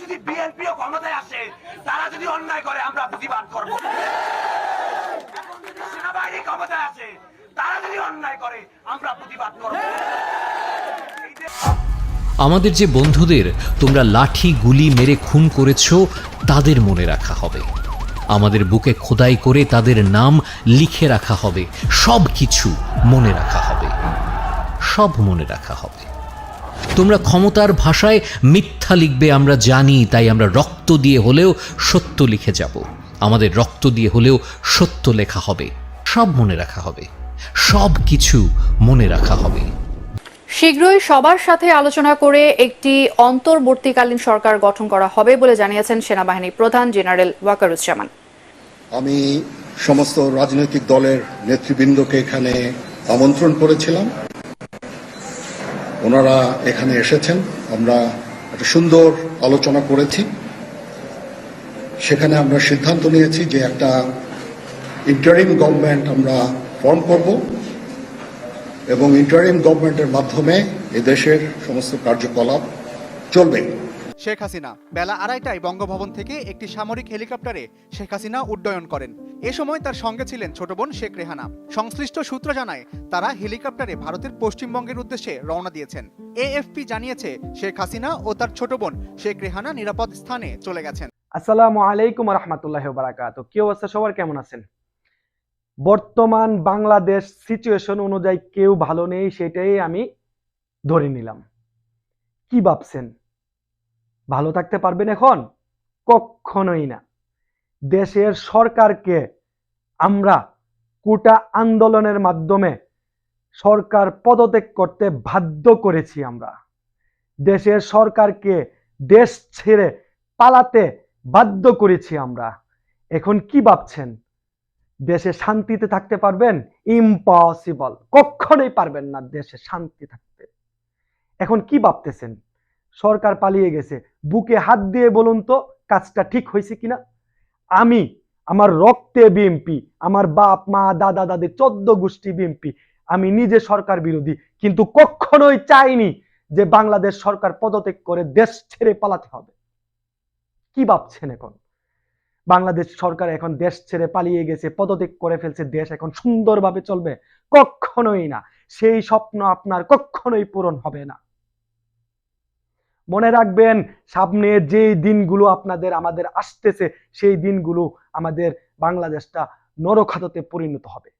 যদি বিএনপিও ক্ষমতায় আসে, তারা যদি অন্যায় করে, আমরা প্রতিবাদ করব। এখন যদি সেনাবাহিনী ক্ষমতায় আসে, তারা যদি অন্যায় করে, আমরা প্রতিবাদ করব। আমাদের যে বন্ধুদের তোমরা লাঠি, গুলি মেরে খুন করেছ, তাদের মনে রাখা হবে। আমাদের বুকে খোদাই করে তাদের নাম লিখে রাখা হবে। সব কিছু মনে রাখা হবে। সব মনে রাখা হবে। তোমরা ক্ষমতার ভাষায় মিথ্যা লিখবে আমরা জানি তাই আমরা রক্ত দিয়ে হলেও সত্য লিখে যাব। আমাদের রক্ত দিয়ে হলেও সত্য লেখা হবে সব মনে রাখা হবে সব কিছু মনে রাখা হবে। শীঘ্রই সবার সাথে আলোচনা করে একটি অন্তর্বর্তীকালীন সরকার গঠন করা হবে বলে জানিয়েছেন সেনাবাহিনী প্রধান জেনারেল ওয়াকারুজ্জামান। আমি সমস্ত রাজনৈতিক দলের নেতৃবৃন্দকে এখানে আমন্ত্রণ করেছিলাম। ওনারা এখানে এসেছেন। আমরা একটা সুন্দর আলোচনা করেছি। সেখানে আমরা সিদ্ধান্ত নিয়েছি যে একটা ইন্টারিম গভর্নমেন্ট আমরা ফর্ম করব এবং ইন্টারিম গভর্নমেন্টের মাধ্যমে এদেশের সমস্ত কার্যকলাপ চলবে। শেখ হাসিনা, বেলা আড়াইটায় বঙ্গভবন থেকে একটি সামরিক হেলিকপ্টারে শেখ হাসিনা উড্ডয়ন করেন। এ সময় তার সঙ্গে ছিলেন ছোট বোন শেখ রেহানা। সংশ্লিষ্ট সূত্র জানায়, তারা হেলিকপ্টারে ভারতের পশ্চিমবঙ্গের উদ্দেশ্যে রওনা দিয়েছেন। এএফপি জানিয়েছে, শেখ হাসিনা ও তার ছোট বোন শেখ রেহানা নিরাপদ স্থানে চলে গেছেন। আসসালামু আলাইকুম রহমতুল্লাহ বারাকাত কি অবস্থা সবার? কেমন আছেন? বর্তমান বাংলাদেশ সিচুয়েশন অনুযায়ী কেউ ভালো নেই, সেটাই আমি ধরে নিলাম। কি ভাবছেন? ভালো থাকতে পারবেন এখন? কখনোই না। দেশের সরকারকে আমরা কোটা আন্দোলনের মাধ্যমে সরকার পদত্যাগ করতে বাধ্য করেছি আমরা। দেশের সরকারকে দেশ ছেড়ে পালাতে বাধ্য করেছি আমরা। এখন কি ভাবছেন? দেশে শান্তিতে থাকতে পারবেন? ইম্পসিবল কখনোই পারবেন না দেশে শান্তি থাকতে। এখন কি ভাবতেছেন? সরকার পালিয়ে গেছে। বুকে হাত দিয়ে বলুন তো, কাজটা ঠিক হয়েছে কিনা? আমি, আমার রক্তে বিএমপি আমার বাপ, মা, দাদা, দাদি, চোদ্দ গোষ্ঠী বিএমপি আমি নিজে সরকার বিরোধী, কিন্তু কখনোই চাইনি যে বাংলাদেশ সরকার পদত্যাগ করে দেশ ছেড়ে পালাতে হবে। কি ভাবছেন এখন? বাংলাদেশ সরকার এখন দেশ ছেড়ে পালিয়ে গেছে, পদত্যাগ করে ফেলছে, দেশ এখন সুন্দরভাবে চলবে কখনোই না। সেই স্বপ্ন আপনার কখনোই পূরণ হবে না। মনে রাখবেন, সামনে যে দিনগুলো আপনাদের, আমাদের আসতেছে, সেই দিনগুলো আমাদের বাংলাদেশটা নরখাততে পরিণত হবে।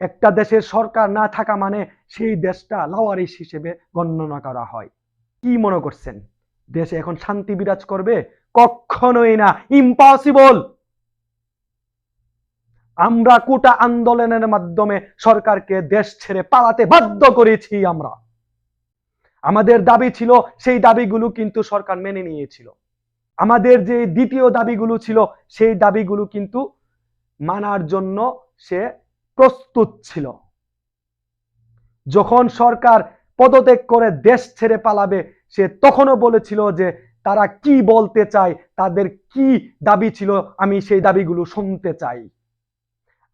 একটা দেশের সরকার না থাকা মানে সেই দেশটা লাওয়ারিস হিসেবে গণনা করা হয়। কি মনে করছেন? দেশে এখন শান্তি বিরাজ করবে? কখনোই না ইম্পসিবল আমরা কোটা আন্দোলনের মাধ্যমে সরকারকে দেশ ছেড়ে পালাতে বাধ্য করেছি আমরা। আমাদের দাবি ছিল, সেই দাবিগুলো কিন্তু সরকার মেনে নিয়েছিল। আমাদের যে দ্বিতীয় দাবিগুলো ছিল, সেই দাবিগুলো কিন্তু মানার জন্য সে প্রস্তুত ছিল। যখন সরকার পদত্যাগ করে দেশ ছেড়ে পালাবে, সে তখনও বলেছিল যে তারা কি বলতে চায়, তাদের কি দাবি ছিল, আমি সেই দাবিগুলো শুনতে চাই।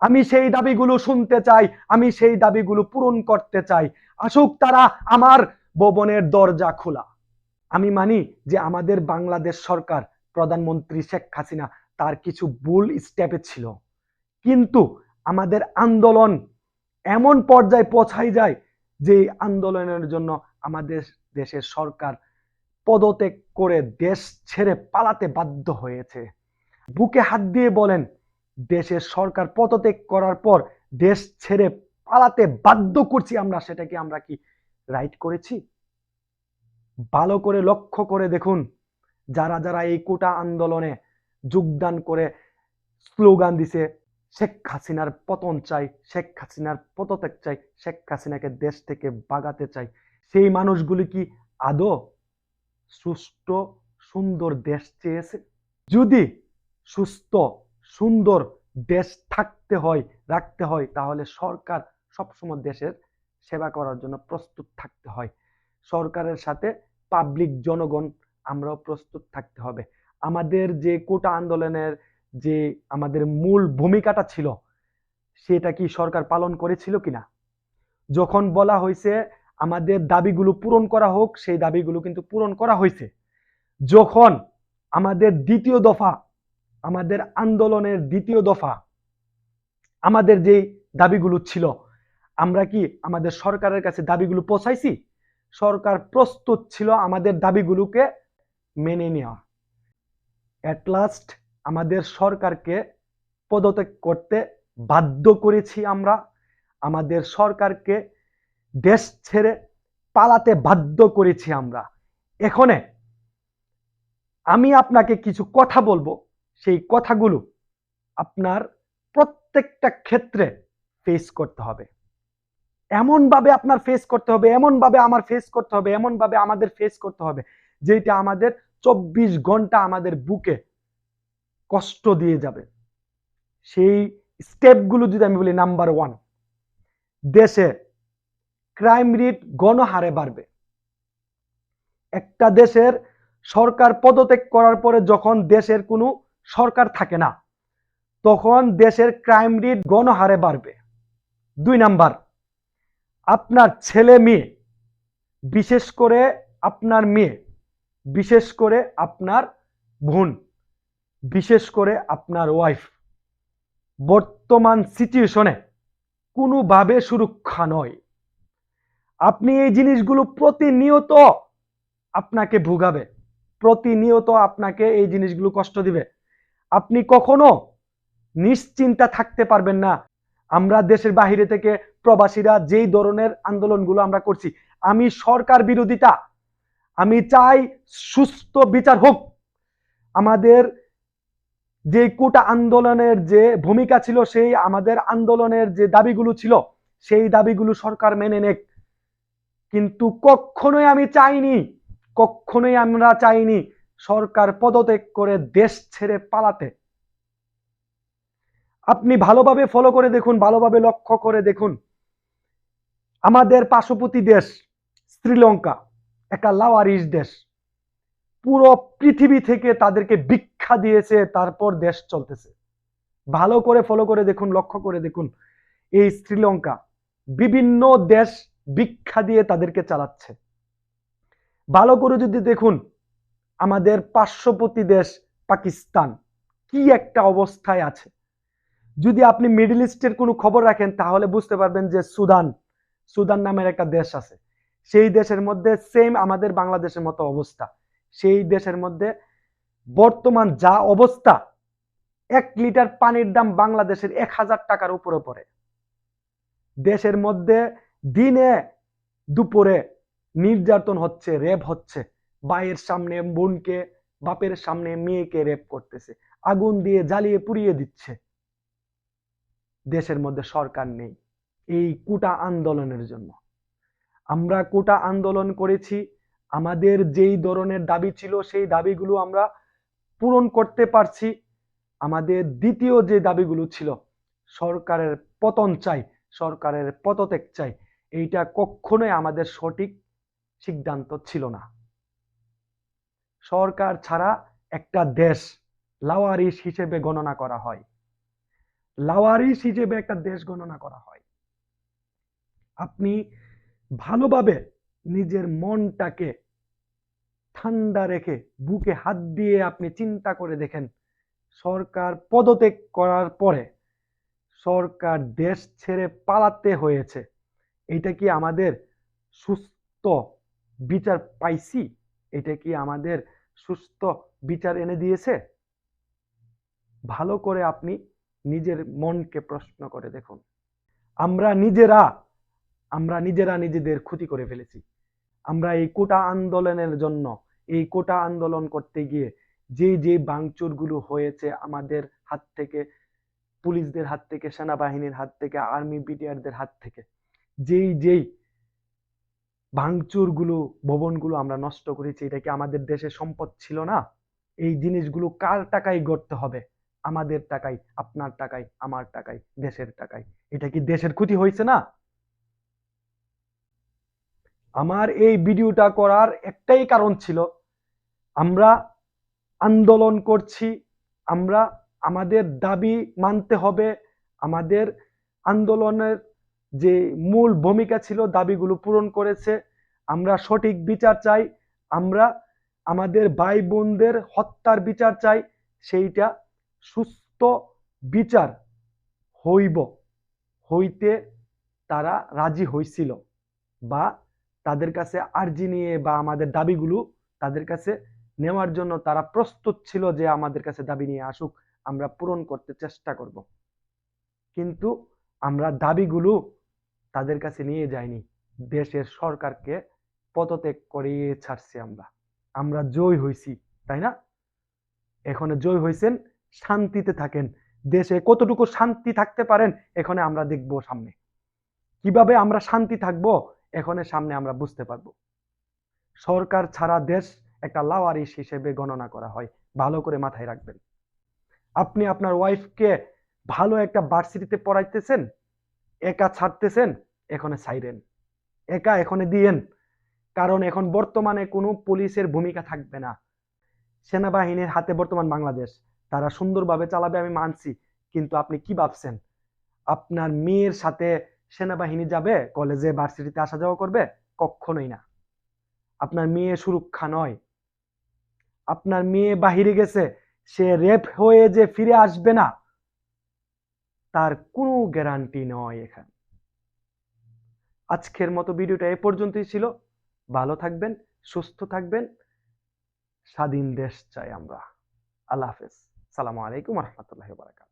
আমি সেই দাবিগুলো শুনতে চাই, আমি সেই দাবিগুলো পূরণ করতে চাই। আসুক তারা আমার ভবনের দরজা খোলা। আমি মানি যে আমাদের বাংলাদেশ সরকার, প্রধানমন্ত্রী শেখ হাসিনা, তার কিছু ভুল স্টেপে ছিল। কিন্তু আমাদের আন্দোলন এমন পর্যায়ে পৌঁছাই যায় যে আন্দোলনের জন্য আমাদের দেশের সরকার পদত্যাগ করে দেশ ছেড়ে পালাতে বাধ্য হয়েছে। বুকে হাত দিয়ে বলেন, দেশের সরকার পদত্যাগ করার পর দেশ ছেড়ে পালাতে বাধ্য করছি আমরা, সেটাকে আমরা কি রাইট করেছি? ভালো করে লক্ষ্য করে দেখুন, যারা যারা এই কোটা আন্দোলনে যোগদান করে স্লোগান দিছে, শেখ হাসিনার পতন চাই, শেখ হাসিনার পদত্যাগ চাই, শেখ হাসিনাকে দেশ থেকে বাগাতে চাই, সেই মানুষগুলি কি আদৌ সুষ্ঠু সুন্দর দেশ চেয়েছে? যদি সুস্থ, সুন্দর দেশ থাকতে হয়, রাখতে হয়, তাহলে সরকার সবসময় দেশের সেবা করার জন্য প্রস্তুত থাকতে হয়। সরকারের সাথে পাবলিক জনগণ আমরাও প্রস্তুত থাকতে হবে। আমাদের যে কোটা আন্দোলনের যে আমাদের মূল ভূমিকাটা ছিল, সেটা কি সরকার পালন করেছিল কিনা? যখন বলা হয়েছে আমাদের দাবিগুলো পূরণ করা হোক, সেই দাবিগুলো কিন্তু পূরণ করা হয়েছে। যখন আমাদের দ্বিতীয় দফা, আমাদের আন্দোলনের দ্বিতীয় দফা, আমাদের যে দাবিগুলো ছিল আমরা কি আমাদের সরকারের কাছে দাবিগুলো পৌঁছাইছি? সরকার প্রস্তুত ছিল আমাদের দাবিগুলোকে মেনে নেওয়া। অ্যাট লাস্ট আমাদের সরকারকে পদত্যাগ করতে বাধ্য করেছি আমরা। আমাদের সরকারকে দেশ ছেড়ে পালাতে বাধ্য করেছি আমরা। এখানে আমি আপনাকে কিছু কথা বলব। সেই কথাগুলো আপনার প্রত্যেকটা ক্ষেত্রে ফেস করতে হবে। এমনভাবে আপনার ফেস করতে হবে, এমনভাবে আমার ফেস করতে হবে, এমনভাবে আমাদের ফেস করতে হবে যেটা আমাদের চব্বিশ ঘণ্টা আমাদের বুকে কষ্ট দিয়ে যাবে। সেই স্টেপগুলো যদি আমি বলি নাম্বার ওয়ান দেশে ক্রাইম রেট গণহারে বাড়বে। একটা দেশের সরকার পদত্যাগ করার পরে যখন দেশের কোনো সরকার থাকে না, তখন দেশের ক্রাইম রেট গণহারে বাড়বে। দুই নাম্বার আপনার ছেলে মেয়ে, বিশেষ করে আপনার মেয়ে, বিশেষ করে আপনার বোন, বিশেষ করে আপনার ওয়াইফ বর্তমান সিচুয়েশনে কোনোভাবে সুরক্ষা নয়। আপনি এই জিনিসগুলো প্রতিনিয়ত আপনাকে ভোগাবে, প্রতিনিয়ত আপনাকে এই জিনিসগুলো কষ্ট দিবে। আপনি কখনো নিশ্চিন্তা থাকতে পারবেন না। আমরা দেশের বাহিরে থেকে প্রবাসীরা যেই ধরনের আন্দোলনগুলো আমরা করছি, আমি সরকার বিরোধিতা, আমি চাই সুস্থ বিচার হোক। আমাদের যে কোটা আন্দোলনের যে ভূমিকা ছিল, সেই আমাদের আন্দোলনের যে দাবিগুলো ছিল, সেই দাবিগুলো সরকার মেনে নেক। কিন্তু কখনোই আমি চাইনি, কখনোই আমরা চাইনি সরকার পদত্যাগ করে দেশ ছেড়ে পালাতে। আপনি ভালোভাবে ফলো করে দেখুন, ভালোভাবে লক্ষ্য করে দেখুন। আমাদের পার্শ্ববর্তী দেশ শ্রীলঙ্কা, একটা লাওয়ারিস দেশ। পুরো পৃথিবী থেকে তাদেরকে ভিক্ষা দিয়েছে, তারপর দেশ চলতেছে। ভালো করে ফলো করে দেখুন, লক্ষ্য করে দেখুন। এই শ্রীলঙ্কা বিভিন্ন দেশ ভিক্ষা দিয়ে তাদেরকে চালাচ্ছে। ভালো করে যদি দেখুন, আমাদের পার্শ্ববর্তী দেশ পাকিস্তান, কি একটা অবস্থায় আছে। যদি আপনি মিডল ইস্টের কোনো খবর রাখেন, তাহলে বুঝতে পারবেন যে সুদান সুদান নামের একটা দেশ আছে। সেই দেশের মধ্যে সেম আমাদের বাংলাদেশের মতো অবস্থা। সেই দেশের মধ্যে বর্তমান যা অবস্থা, এক লিটার পানির দাম বাংলাদেশের এক হাজার টাকার উপরে পড়ে। দেশের মধ্যে দিনে দুপুরে নির্যাতন হচ্ছে, রেপ হচ্ছে। ভাইয়ের সামনে বোনকে, বাপের সামনে মেয়েকে রেপ করতেছে। আগুন দিয়ে জ্বালিয়ে পুড়িয়ে দিচ্ছে। দেশের মধ্যে সরকার নেই। এই কোটা আন্দোলনের জন্য। আমরা কোটা আন্দোলন করেছি, আমাদের যেই ধরনের দাবি ছিল সেই দাবিগুলো আমরা পূরণ করতে পারছি। আমাদের দ্বিতীয় যে দাবিগুলো ছিল, সরকারের পতন চাই, সরকারের পদত্যাগ চাই, এইটা কখনোই আমাদের সঠিক সিদ্ধান্ত ছিল না। সরকার ছাড়া একটা দেশ লাওয়ারিস হিসেবে গণনা করা হয়। লাওয়ারিস হিসেবে একটা দেশ গণনা করা হয়। আপনি ভালোভাবে নিজের মনটাকে ঠান্ডা রেখে বুকে হাত দিয়ে আপনি চিন্তা করে দেখেন, সরকার পদত্যাগ করার পরে সরকার দেশ ছেড়ে পালাতে হয়েছে। এটা কি আমাদের সুস্থ বিচার পাইছি? এটা কি আমাদের সুস্থ বিচার এনে দিয়েছে? ভালো করে আপনি নিজের মনকে প্রশ্ন করে, দেখুন। আমরা নিজেরা আমরা নিজেরা নিজেদের ক্ষতি করে ফেলেছি। আমরা এই কোটা আন্দোলনের জন্য, এই কোটা আন্দোলন করতে গিয়ে যে যে ভাঙচুরগুলো হয়েছে আমাদের হাত থেকে, পুলিশদের হাত থেকে, সেনাবাহিনীর হাত থেকে, আর্মি বিটিআরদের হাত থেকে, যেই যেই ভাঙচুরগুলো ভবনগুলো আমরা নষ্ট করেছি, এটা কি আমাদের দেশে সম্পদ ছিল না? এই জিনিসগুলো কার টাকায় গড়তে হবে? আমাদের টাকায়, আপনার টাকায়, আমার টাকায়, দেশের টাকায়। এটা কি দেশের ক্ষতি হয়েছে না? আমার এই ভিডিওটা করার একটাই কারণ ছিল, আমরা আন্দোলন করছি, আমরা আমাদের দাবি মানতে হবে, আমাদের আন্দোলনের যে মূল ভূমিকা ছিল, দাবিগুলো পূরণ করেছে। আমরা সঠিক বিচার চাই, আমরা আমাদের ভাই বোনদের হত্যার বিচার চাই, সেইটা সুস্থ বিচার হইব, হইতে তারা রাজি হইছিল বা তাদের কাছে আর্জি নিয়ে বা আমাদের দাবিগুলো তাদের কাছে নেওয়ার জন্য তারা প্রস্তুত ছিল যে আমাদের কাছে দাবি নিয়ে আসুক, আমরা পূরণ করতে চেষ্টা করব। কিন্তু আমরা দাবিগুলো তাদের কাছে নিয়ে যাইনি। দেশের সরকারকে পদত্যাগ করিয়ে ছাড়ছি আমরা। আমরা জয় হইছি, তাই না? এখানে জয় হইছেন শান্তিতে থাকেন। দেশে কতটুকু শান্তি থাকতে পারেন, এখানে আমরা দেখব সামনে। কীভাবে আমরা শান্তি থাকব, এখানে সামনে আমরা বুঝতে পারব। সরকার ছাড়া দেশ একটা লাওয়ারিস হিসেবে গণনা করা হয়। ভালো করে মাথায় রাখবেন। আপনি আপনার ওয়াইফকে ভালো একটা ভার্সিটিতে পড়াইতেছেন, একা ছাড়তেছেন, এখানে সাইরেন একা এখানে দিয়েন। কারণ এখন বর্তমানে কোনো পুলিশের ভূমিকা থাকবে না। সেনাবাহিনীর হাতে বর্তমান বাংলাদেশ। তারা সুন্দরভাবে চালাবে আমি মানছি, কিন্তু আপনি কি ভাবছেন? আপনার মেয়ের সাথে সেনাবাহিনী যাবে, কলেজে, ভার্সিটিতে আসা যাওয়া করবে? কখনোই না। আপনার মেয়ে সুরক্ষা নয়। আপনার মেয়ে বাহিরে গেছে, সে রেপ হয়ে যে ফিরে আসবে না, তার কোনো গ্যারান্টি নয় এখানে। আজকের মতো ভিডিওটা এ পর্যন্তই ছিল। ভালো থাকবেন, সুস্থ থাকবেন। স্বাধীন দেশ চাই আমরা। আল্লাহ হাফেজ। সালামু আলাইকুম রহমতুল্লাহ বারাকাত